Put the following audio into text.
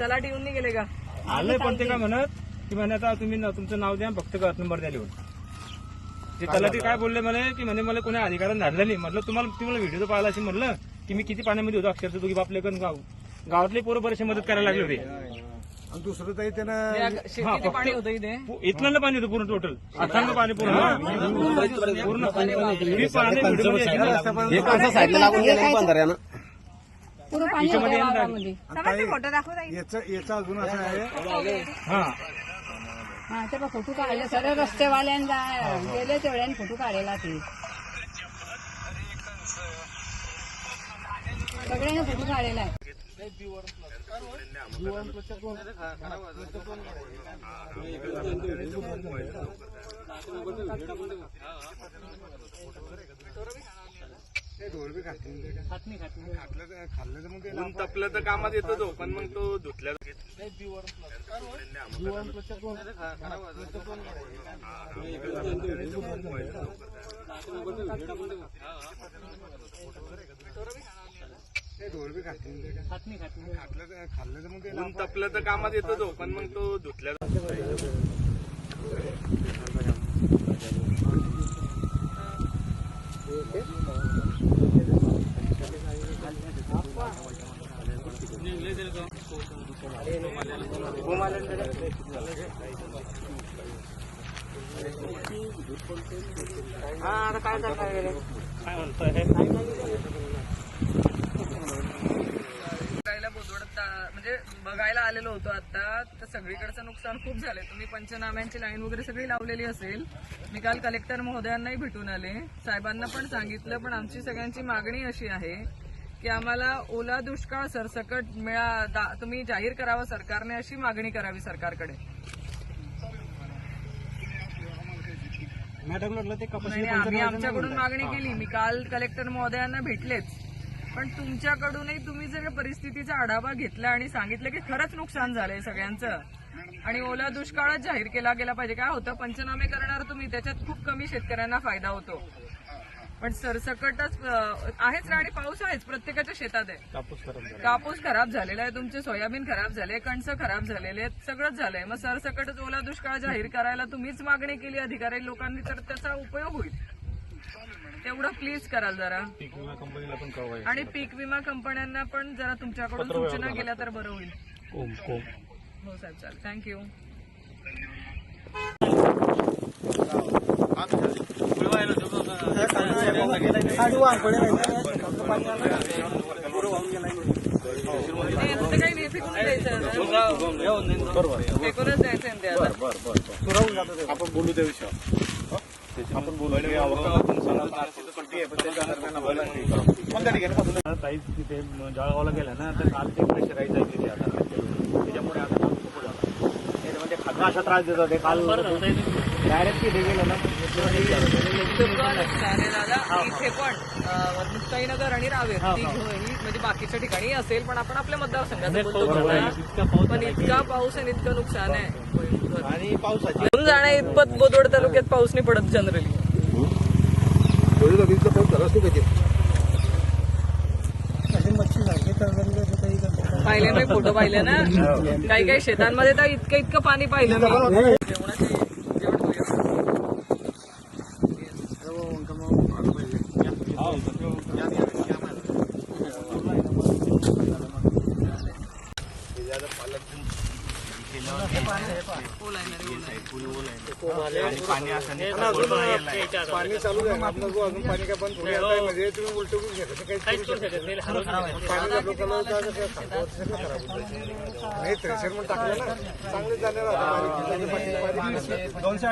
तलाठी येऊन नाही. गेले का? आलंय पण ते काय म्हणत की म्हणे आता तुम्ही तुमचं नाव द्या फक्त नंबर द्या लिहून. ते तलाठी काय बोलले मला की म्हणे मला कोणी अधिकारानं धाडलं नाही. म्हटलं तुम्हाला तुम्हाला व्हिडिओ पाहिला असेल म्हटलं की मी किती पाण्यामध्ये होतो अक्षरशः दोघी बापले पण गाव. गावातले पोरं बरेचसे मदत करायला लागले होते. आणि दुसरं काही त्यानं या शेतीचे पाणी होतं इथे. इथलं पाणी होतं पूर्ण टोटल अथांग पाणी पूर्ण. पूर्ण. मी पाणी लागून याचं याचं अजून असं आहे. हा. हा ते बघ फोटो काढले. सगळे रस्तेवाल्यांना गेले तेवढ्याने फोटो काढलेला ते. सगळ्यांनी फोटो काढलेला आहे तपलं तर कामात येतो तो पण मग तो धुतल्या खाल्लं तर खाल्लं तर मग ते ऊन तपलं तर कामात येतो तो पण मग तो धुतल्या काय म्हणतोय बघायला बोदवड म्हणजे बघायला आलेलो होतो आता. तर सगळीकडचं नुकसान खूप झालंय. तुम्ही पंचनाम्यांची लाईन वगैरे सगळी लावलेली असेल. मी काल कलेक्टर महोदयांनाही भेटून आले. साहेबांना पण सांगितलं पण आमची सगळ्यांची मागणी अशी आहे की आम्हाला ओला दुष्काळ सरसकट मिळा तुम्ही जाहीर करावा सरकारने अशी मागणी करावी सरकारकडे. मॅडम आम्ही आमच्याकडून मागणी केली. मी काल कलेक्टर महोदयांना भेटलेच. पण तुमच्याकडूनही तुम्ही जर परिस्थितीचा आढावा घेतला आणि सांगितलं की खरंच नुकसान झालंय सगळ्यांचं आणि ओला दुष्काळच जाहीर केला गेला पाहिजे काय होतं? पंचनामे करणार तुम्ही त्याच्यात खूप कमी शेतकऱ्यांना फायदा होतो. पण सरसकटच आहेच ना आणि पाऊस आहेच प्रत्येकाच्या शेतात आहे. कापूस खराब झाला. कापूस खराब झालेला आहे तुमचे सोयाबीन खराब झाले कणसं खराब झालेले आहेत सगळंच झालंय. मग सरसकटच ओला दुष्काळ जाहीर करायला तुम्हीच मागणी केली अधिकारी लोकांनी तर त्याचा उपयोग होईल. तेवढं प्लीज कराल जरा. पीक विमा कंपनीला पण कळवाय आणि पीक विमा कंपन्यांना पण जरा तुमच्याकडून सूचना केल्या तर बरं होईल. कोम कोम हो साहेब चालेल. थँक्यू काही नाही फेकून द्यायचं फेकूनच द्यायचं आहे ते. आता आपण बोलू त्या विषयावर. आपण बोलू कोणत्या ठिकाणी ताई तिथे जळगावला गेल्या ना तर काल ते प्रेशराईज आहे तिथे आता. त्याच्यामुळे आता खूप झालं म्हणजे खाका असा त्रास देत होते काल. डायरेक्ट इथे पण मुक्ताईनगर आणि रावेर तिघंही म्हणजे बाकीच्या ठिकाणी असेल पण आपण आपल्या मतदारसंघात. पण इतका पाऊस आणि इतकं नुकसान आहे आणि जाण्या इतपत बोदवड तालुक्यात पाऊस नाही पडत जनरली. पाऊस झाला असतो पाहिजे पाहिले मी फोटो पाहिले ना. काही काही शेतांमध्ये तर इतकं इतकं पाणी पाहिलं मी जेवणाची जेवण होईल. ओल आहे ना रे, ओल आहे. पाणी चालू आहे आपलं अजून पाणी काय बंद म्हणजे तुम्ही उलट करून नाही. थ्रेशर म्हणून टाकलं ना चांगले दोनशे